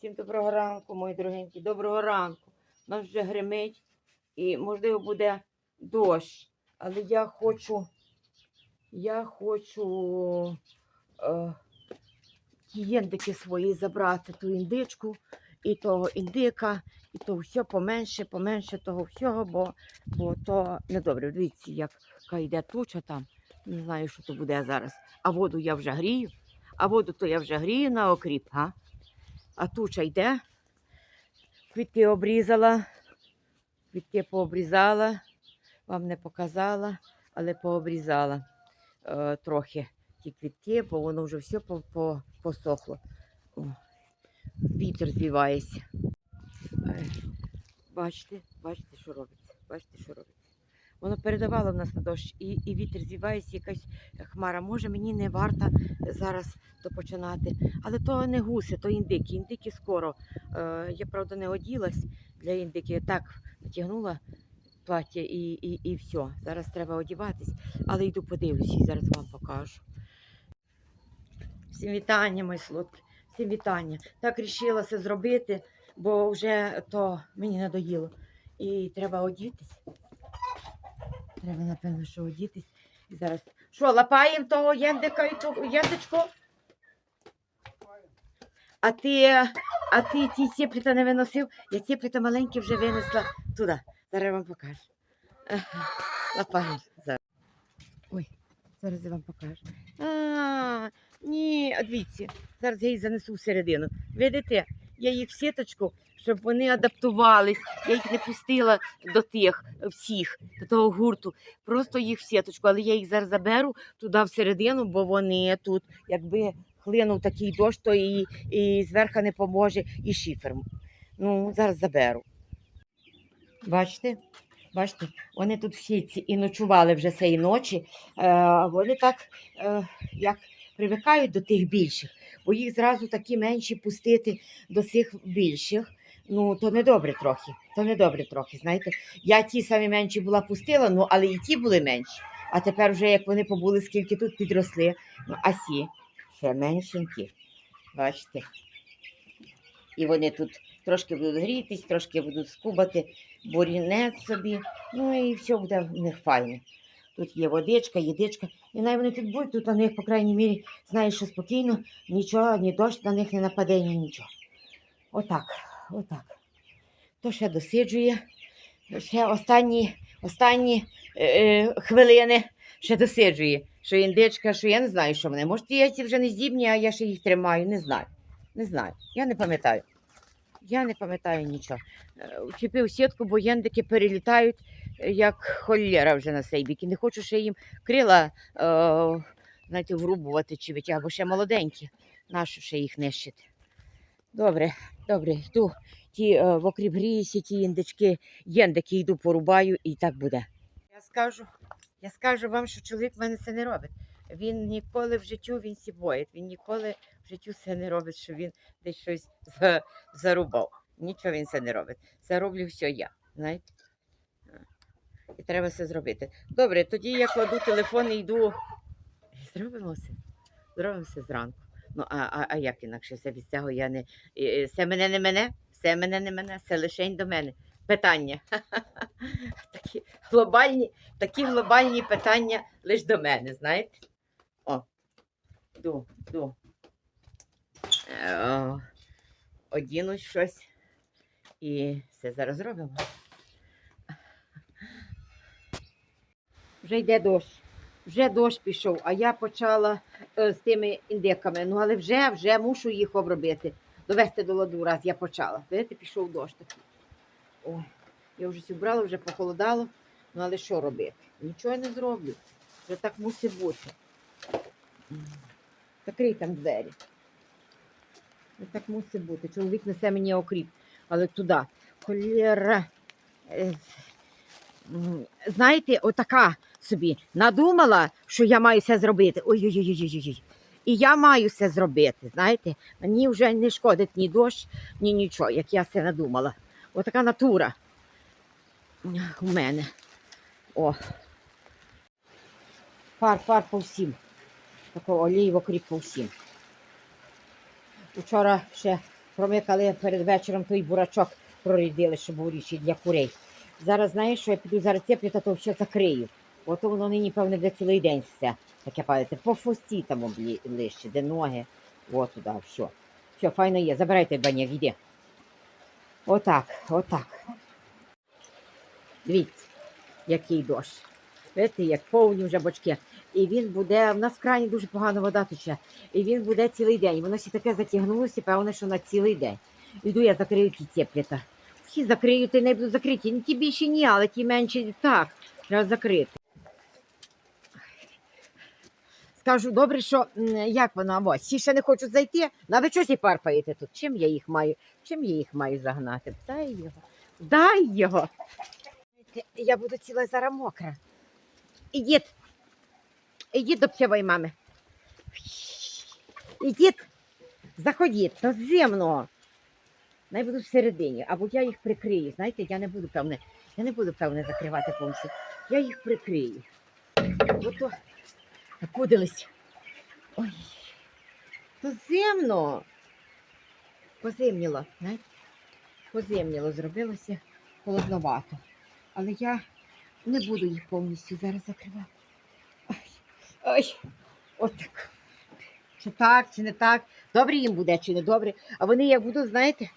Всім доброго ранку, мої дорогенькі. Доброго ранку. У нас вже гримить і, можливо, буде дощ. Але я хочу, я хочу е, ті єндики свої забрати, ту індичку і того індика, і то все поменше, поменше того всього, бо, бо то недобре. Дивіться, яка йде туча там. Не знаю, що то буде зараз. А воду я вже грію. А воду то я вже грію на окріп, га? А туча йде. Квітки обрізала, квітки пообрізала, вам не показала, але пообрізала е, трохи ті квітки, бо воно вже все по, по, посохло. О, вітер звівається. Е, Бачите, бачите, що робиться? Бачите, що робиться? Воно передавало в нас на дощ, і, і вітер звівається, якась хмара. Може, мені не варто зараз то починати. Але то не гуси, то індики. Індики скоро. Е, я, правда, не оділась для індики. Так натягнула плаття і, і, і все. Зараз треба одіватись. Але йду подивлюся і зараз вам покажу. Всім вітання, мої солодкі. Всім вітання. Так рішила це зробити, бо вже то мені надоїло. І треба одітись. Треба, напевно, що одітись. І зараз. Що, лапаємо того єндика і ту єндичку? А ти, а ти ті ціпліта не виносив? Я ціпліта маленькі вже винесла туди. Зараз я вам покажу. Ага, Лапаємо зараз. Ой, зараз я вам покажу. А, ні, а дивіться, зараз я їх занесу всередину. Видите, я їх в сіточку, щоб вони адаптувались. Я їх не пустила до тих всіх, до того гурту. Просто їх в сіточку, але я їх зараз заберу туди всередину, бо вони тут, якби хлинув такий дощ, то і, і зверху не поможе, і шифер. Ну, зараз заберу. Бачите? Бачите, вони тут всі ці і ночували вже цієї ночі. Е, вони так е, як привикають до тих більших, бо їх зразу такі менші пустити до цих більших. Ну, то недобре трохи. То недобре трохи. Знаєте, я ті самі менші була пустила, ну але і ті були менші. А тепер вже як вони побули, скільки тут підросли, ну, а сі ще меншенькі. Бачите? І вони тут трошки будуть грітись, трошки будуть скубати, бурінець собі. Ну і все буде в них файно. Тут є водичка, їдичка. І навіть вони тут будуть, тут на них, по крайній мірі, знаєш, що спокійно, нічого, ні дощ на них не нападе, ні нічого. Отак, отак. То ще досиджує. Ще останні, останні е, е, хвилини ще досиджує. Що індичка, що я не знаю, що вони. Може, яйці вже не здібні, а я ще їх тримаю. Не знаю. Не знаю. Я не пам'ятаю. Я не пам'ятаю нічого. Е, Вчепив сітку, бо єндики перелітають, е, як холєра вже на цей бік. І не хочу ще їм крила е, знаєте, врубувати чи витягувати, бо ще молоденькі. Нащо ще їх нищити? Добре, добре, йду. Ті е, в окріп гріюся, ті індички, єндики йду порубаю і так буде. Я скажу, я скажу вам, що чоловік в мене це не робить. Він ніколи в життю він сі боїть, він ніколи в життю це не робить, що він десь щось за- зарубав. Нічого він це не робить. Це роблю все я. Знаєте? І треба це зробити. Добре, тоді я кладу телефон і йду. Зробимо це. Зробимо це зранку. Ну, а, а, а як інакше це від цього я не. і мене не мене, це мене не мене, це лишень до мене. Питання. Такі глобальні, такі глобальні питання лише до мене, знаєте? О, йду, йду. Е, о, Одінусь щось. І все зараз зробимо. Вже йде дощ. Вже дощ пішов, а я почала е, з тими індиками. Ну, але вже, вже мушу їх обробити. Довести до ладу, раз я почала. Видите, пішов дощ такий. Ой, я вже всі вбрала, вже похолодало. Ну, але що робити? Нічого я не зроблю. Вже так мусить бути. Закрий там двері. Вже так мусить бути. Чоловік несе мені окріп, але туди. Холєра. Знаєте, отака собі надумала, що я маю все зробити. Ой-ой-ой. І я маю все зробити. Знаєте, мені вже не шкодить ні дощ, ні нічого, як я це надумала. Отака натура у мене. О. Пар, пар по всім. Такого олії в окріп по всім. Вчора ще промикали перед вечором той бурачок прорідили, щоб був річі для курей. Зараз знаєш, що я піду зараз цеплю, та то все закрию. Ото воно нині, певне, де цілий день все. Таке палите. По фості там ближче, де ноги. От туди, все. Все, файно є. Забирайте баняк, іди. Отак, отак. Дивіться, який дощ. Видите, як повні вже бочки. І він буде, в нас в крані дуже погано вода тече. І він буде цілий день. Воно ще таке затягнулося, певно, що на цілий день. Іду я закрию ті цепліта. Всі закрию, ти не буду закриті. Ну, ті більше ні, але ті менші так. Треба закрити. Скажу, добре, що як вона, ось, всі ще не хочуть зайти. Ну, а ви чогось і парпаєте тут? Чим я їх маю? Чим я їх маю загнати? Дай його. Дай його. Я буду ціла зараз мокра. Ідіть. Ідіть до псевої мами. Ідіть. Заходіть, то зимно. Най буду всередині, або я їх прикрию. Знаєте, я не буду певне, я не буду певне закривати повністю. Я їх прикрию. Ото накудились. Ой, то зимно. Позимніло, знаєте? Позимніло зробилося холодновато. Але я не буду їх повністю зараз закривати. Ой, ой, от так. Чи так, чи не так. Добре їм буде, чи не добре. А вони як будуть, знаєте?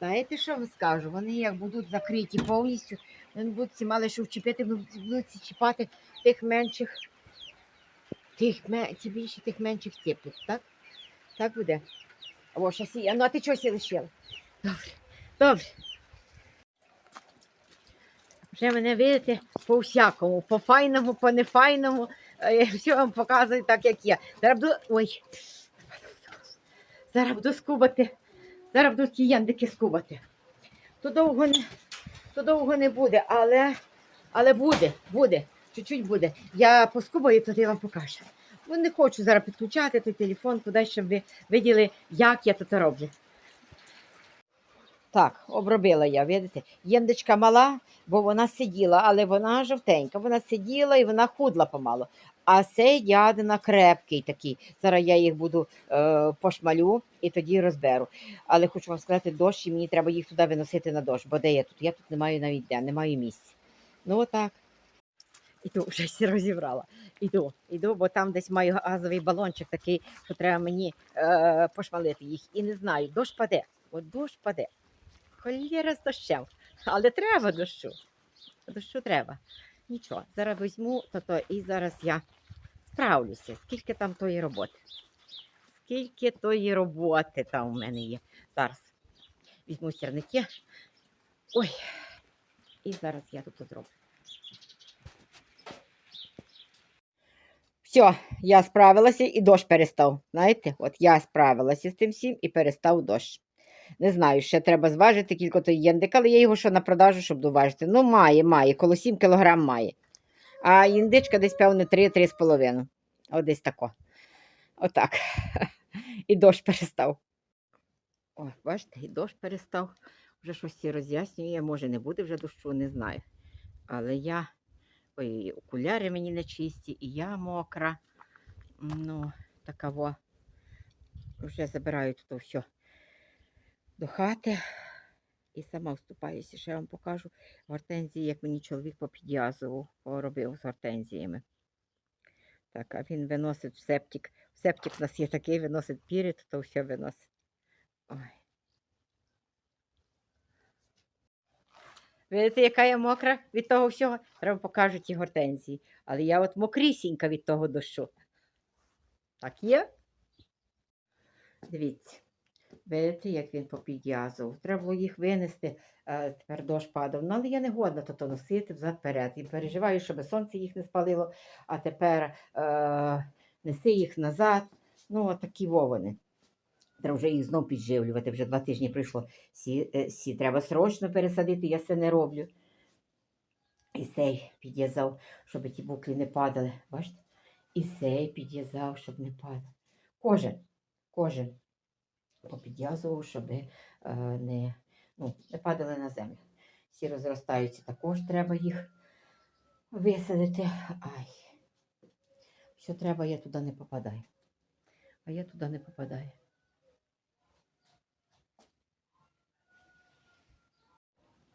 Знаєте, що вам скажу? Вони як будуть закриті повністю, вони будуть ці мали що вчепити, будуть, чіпати тих менших, тих, ті більше тих менших ціпів, так? Так буде. О, щас. Ну, а ти чого сі лишила? Добре, добре. Вже мене видите по всякому, по файному, по нефайному. Я все вам показую так, як є. Зараз буду. Ой. Зараз буду скубати. Зараз буду ті яндики скубати. То довго не, то довго не буде, але, але буде, буде. Чуть-чуть буде. Я поскубаю, то я вам покажу. Ну, не хочу зараз підключати той телефон, куди щоб ви виділи, як я тут роблю. Так, обробила я, видите? Єндичка мала, бо вона сиділа, але вона жовтенька. Вона сиділа і вона худла помало. А цей дядина крепкий такий. Зараз я їх буду е, пошмалю і тоді розберу. Але хочу вам сказати, дощ, і мені треба їх туди виносити на дощ. Бо де я тут? Я тут не маю навіть де, не маю місця. Ну отак. Іду, вже всі розібрала. Іду, іду, бо там десь маю газовий балончик такий, що треба мені е, пошмалити їх. І не знаю, дощ паде. От дощ паде. Холєра з дощем. Але треба дощу. Дощу треба. Нічого, зараз візьму то, то і зараз я справлюся. Скільки там тої роботи? Скільки тої роботи там у мене є. Зараз візьму сірники. Ой. І зараз я тут зроблю. Все, я справилася і дощ перестав. Знаєте, от я справилася з тим всім і перестав дощ. Не знаю, ще треба зважити кілька той індик, але я його що на продажу, щоб доважити. Ну, має, має, коло 7 кілограм має. А індичка десь, певне, 3-3,5. От десь тако. Отак. І дощ перестав. О, бачите, і дощ перестав. Вже щось роз'яснює. Може, не буде вже дощу, не знаю. Але я. Ой, окуляри мені не чисті, і я мокра. Ну, така во. Вже забираю тут все до хати і сама вступаюся. Ще вам покажу гортензії, як мені чоловік попідв'язував, поробив з гортензіями. Так, а він виносить в септик. В септик у нас є такий, виносить піріт, то все виносить. Ой. Видите, яка я мокра від того всього? Треба покажу ті гортензії. Але я от мокрісінька від того дощу. Так є? Дивіться. Видите, як він попідв'язував. Треба було їх винести, е, тепер дощ падав. Ну, але я не годна то, то носити взад-перед. І переживаю, щоб сонце їх не спалило, а тепер е, неси їх назад. Ну, от такі вовини. Треба вже їх знов підживлювати, вже два тижні пройшло. Сі, е, сі треба срочно пересадити, я це не роблю. І сей підв'язав, щоб ті буклі не падали. Бачите? І сей підв'язав, щоб не падали. Кожен, кожен попідв'язував, щоб е, не ну, не падали на землю. Всі розростаються, також треба їх висадити. Ай, що треба, я туди не попадаю. А я туди не попадаю.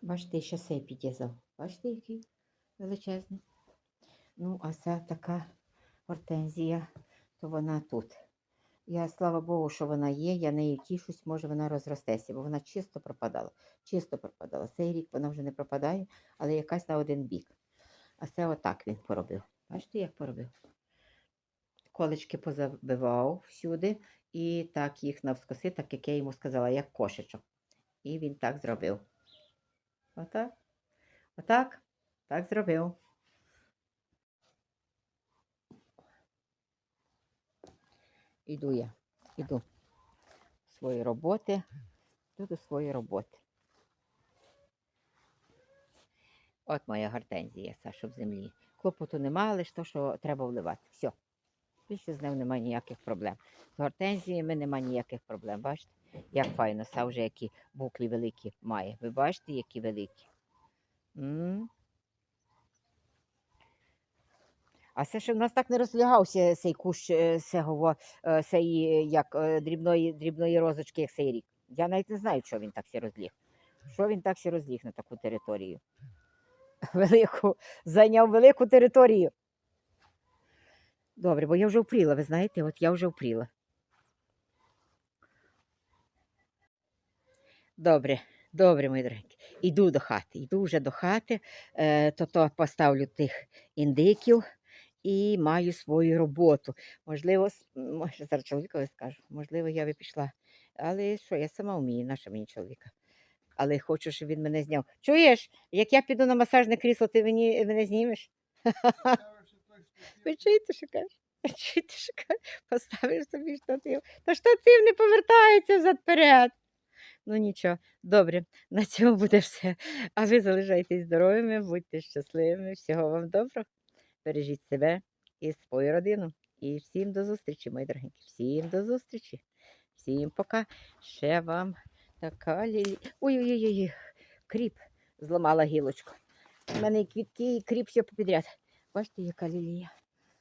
Бачите, ще сей підв'язав. Бачите, який величезний. Ну, а ця така гортензія, то вона тут. Я, слава Богу, що вона є, я нею тішусь, може вона розростеться, бо вона чисто пропадала. Чисто пропадала. Цей рік вона вже не пропадає, але якась на один бік. А це отак він поробив. Бачите, як поробив? Колечки позабивав всюди і так їх навскоси, так як я йому сказала, як кошечок. І він так зробив. Отак. Отак. Так зробив. Іду я. Іду до своєї роботи. Йду до своєї роботи. От моя гортензія, Саша, в землі. Клопоту нема, лише то, що треба вливати. Все. Більше з ним немає ніяких проблем. З гортензіями немає ніяких проблем. Бачите, як файно, са вже які буклі великі має. Ви бачите, які великі. м А це ще в нас так не розлягався цей кущ е, цього, е, е, як, е, дрібної, дрібної розочки, як цей рік. Я навіть не знаю, що він так все розліг. Що він так все розліг на таку територію? Велику, зайняв велику територію. Добре, бо я вже впріла, ви знаєте, от я вже впріла. Добре, добре, мої дорогенькі. Іду до хати, йду вже до хати, то то поставлю тих індиків і маю свою роботу. Можливо, може, зараз чоловікові скажу, можливо, я би пішла. Але що, я сама вмію, наша мені чоловіка. Але хочу, щоб він мене зняв. Чуєш, як я піду на масажне крісло, ти мені, мене знімеш? Ви чуєте, що кажеш? Чуєте, що кажеш? Поставиш собі штатив. Та штатив не повертається взад-перед. Ну нічого, добре, на цьому буде все. А ви залишайтесь здоровими, будьте щасливими, всього вам доброго. Бережіть себе і свою родину. І всім до зустрічі, мої дорогенькі. Всім до зустрічі. Всім пока. Ще вам така лілі. Ой-ой-ой, кріп зламала гілочку. У мене і квітки, і кріп все попідряд. Бачите, яка лілія.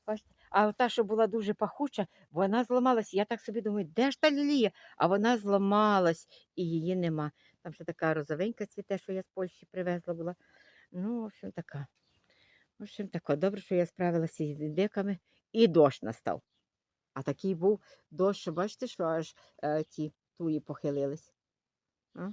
Бачите? А та, що була дуже пахуча, вона зламалась. Я так собі думаю, де ж та лілія? А вона зламалась і її нема. Там ще така розовенька цвіте, що я з Польщі привезла була. Ну, в общем, така. В общем, тако. Добре, що я справилася з індиками, і дощ настав. А такий був дощ, що бачите, що аж е, ті туї похилились. А?